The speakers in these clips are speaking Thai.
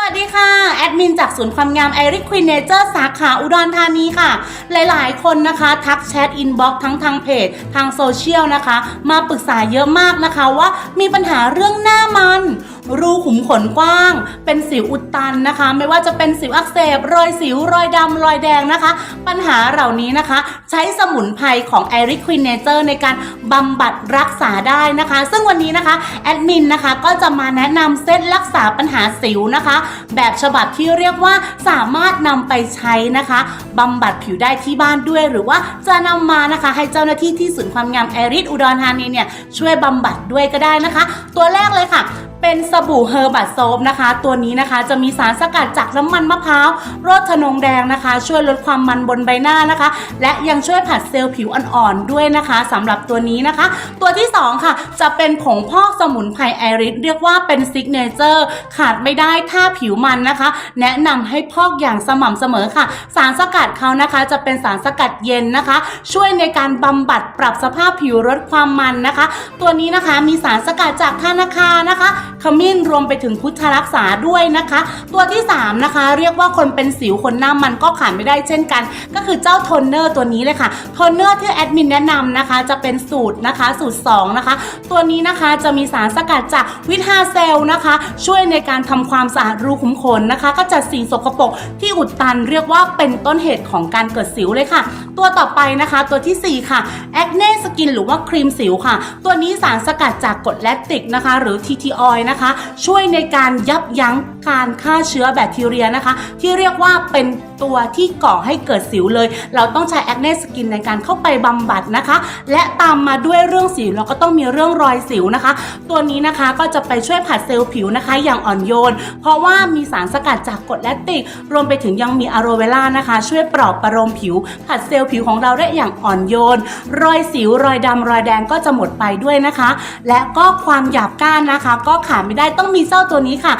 วัสดีค่ะ แอดมินจากศูนย์ความงามไอริคควินเนเจอร์สาขาอุดรธานีค่ะ หลายๆ คนนะคะ ทักแชทอินบ็อกทั้งทางเพจ ทางโซเชียลนะคะ มาปรึกษาเยอะมากนะคะว่ามีปัญหาเรื่องหน้ามัน รูขุมขนกว้าง เป็นสิวอุดตันนะคะ ไม่ว่าจะเป็นสิวอักเสบ รอยสิว รอยดำรอยแดงนะคะ ปัญหาเหล่านี้นะคะ ใช้สมุนไพรของ i r i ควินเนเจอร์ในการบำบัดรักษาได้นะคะ ซึ่งวันนี้นะคะแอดมินนะคะก็จะมาแนะนำเซตรักษาปัญหาสิวนะคะ แบบฉบับที่เรียกว่าสามารถนำไปใช้นะคะบำบัดผิวได้ที่บ้านด้วย หรือว่าจะนำมานะคะ ให้เจ้าหน้าที่ที่ศูนย์ความงามไอริสอุดรธานีเนี่ยช่วยบำบัดด้วยก็ได้นะคะ ตัวแรกเลยค่ะ เป็นสบู่เฮอร์บัตโซฟนะคะ ตัวนี้นะคะจะมีสารสกัดจากน้ำมันมะพร้าวรสทนงแดงนะคะ ช่วยลดความมันบนใบหน้านะคะ และยังช่วยผัดเซลล์ผิวอ่อนๆด้วยนะคะสำหรับตัวนี้นะคะ ตัวที่ 2 ค่ะ จะเป็นผงพอกสมุนไพรไอริสเรียกว่าเป็นซิกเนเจอร์ขาดไม่ได้ถ้าผิวมันนะคะ แนะนำให้พอกอย่างสม่ำเสมอค่ะ สารสกัดเขานะคะ จะเป็นสารสกัดเย็นนะคะ ช่วยในการบำบัดปรับสภาพผิวลดความมันนะคะ ตัวนี้นะคะมีสารสกัดจากธนาคารนะคะขมิ้นรวมไปถึงพุทธรักษาด้วยนะคะ ตัวที่ 3 นะคะ เรียกว่าคนเป็นสิวคนหน้ามันก็ขาดไม่ได้เช่นกัน ก็คือเจ้าโทนเนอร์ตัวนี้เลยค่ะโทนเนอร์ที่แอดมินแนะนำนะคะ จะเป็นสูตรนะคะสูตร 2 นะคะ ตัวนี้นะคะจะมีสารสกัดจากวิตาเซลนะคะ ช่วยในการทำความสะอาดรูขุมขนนะคะ ก็จะสิ่งสกปรกที่อุดตันเรียกว่าเป็นต้นเหตุของการเกิดสิวเลยค่ะ ตัวต่อไปนะคะตัวทีสี่4 ค่ะแอคเน่สกินหรือว่าครีมสิวค่ะ ตัวนี้สารสกัดจากกรดแลคติกนะคะ หรือ TT oil นะคะ ช่วยในการยับยั้ง การฆ่าเชื้อแบคทีเรียนะคะ ที่เรียกว่าเป็นตัวที่ก่อให้เกิดสิวเลย เราต้องใช้แอคเนสกินในการเข้าไปบำบัดนะคะ และตามมาด้วยเรื่องสิวเราก็ต้องมีเรื่องรอยสิวนะคะ ตัวนี้นะคะก็จะไปช่วยผัดเซลล์ผิวนะคะ อย่างอ่อนโยน เพราะว่ามีสารสกัดจากกรดแลคติก รวมไปถึงยังมีอะโรเวล่านะคะ ช่วยปลอบประโลมผิว ผัดเซลล์ผิวของเราได้อย่างอ่อนโยน รอยสิวรอยดำรอยแดงก็จะหมดไปด้วยนะคะ และก็ความหยาบก้านนะคะ ก็ขาดไม่ได้ต้องมีเจ้าตัวนี้ค่ะ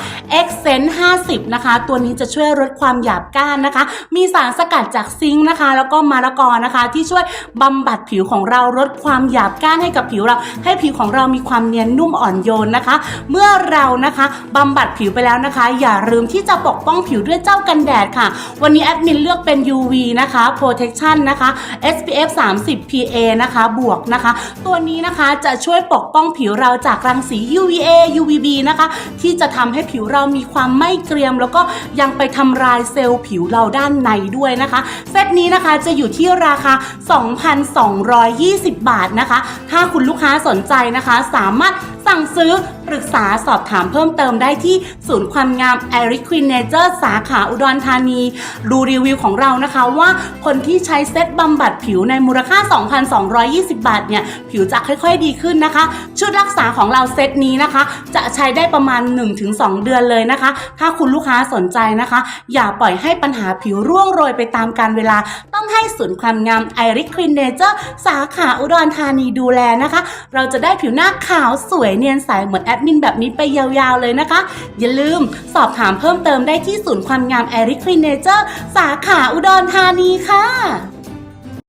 Accent 50 นะคะ ตัวนี้จะช่วยลดความหยาบก้านนะคะ มีสารสกัดจากซิงค์นะคะ แล้วก็มะละกอนะคะ ที่ช่วยบำบัดผิวของเราลดความหยาบก้านให้กับผิวเรา ให้ผิวของเรามีความเนียนนุ่มอ่อนโยนนะคะ เมื่อเรานะคะบำบัดผิวไปแล้วนะคะ อย่าลืมที่จะปกป้องผิวด้วยเจ้ากันแดดค่ะ วันนี้แอดมินเลือกเป็น UV นะคะ protection นะคะ SPF 30 PA นะคะบวกนะคะ ตัวนี้นะคะจะช่วยปกป้องผิวเราจากรังสี UVA UVB นะคะ ที่จะทำให้ผิวเรามีความไม่เกรียมแล้วก็ยังไปทำลายเซลล์ผิวเราด้านในด้วยนะคะ เซตนี้นะคะจะอยู่ที่ราคา 2,220 บาทนะคะ ถ้าคุณลูกค้าสนใจนะคะ สามารถ สั่งซื้อปรึกษาสอบถามเพิ่มเติมได้ที่ศูนย์ความงาม i r i ควินเนเจอร์สาขาอุดรธานี ดูรีวิวของเรานะคะว่าคนที่ใช้เซตบำบัดผิวในมูลค่า 2,220 บาทเนี่ย ผิวจะค่อยๆดีขึ้นนะคะ ชุดรักษาของเราเซตนี้นะคะ จะใช้ได้ประมาณ 1-2 เดือนเลยนะคะ ถ้าคุณลูกค้าสนใจนะคะ อย่าปล่อยให้ปัญหาผิวร่วงโรยไปตามกาลเวลา ต้องให้ศูนย์ความงาม i r i ควินเนเจอร์สาขาอุดรธานีดูแลนะคะ เราจะได้ผิวหน้าขาวสวยเนียนใสเหมือนแอดมินแบบนี้ไปยาวๆเลยนะคะ อย่าลืมสอบถามเพิ่มเติมได้ที่ศูนย์ความงามแอริคลินเนเจอร์สาขาอุดรธานีค่ะ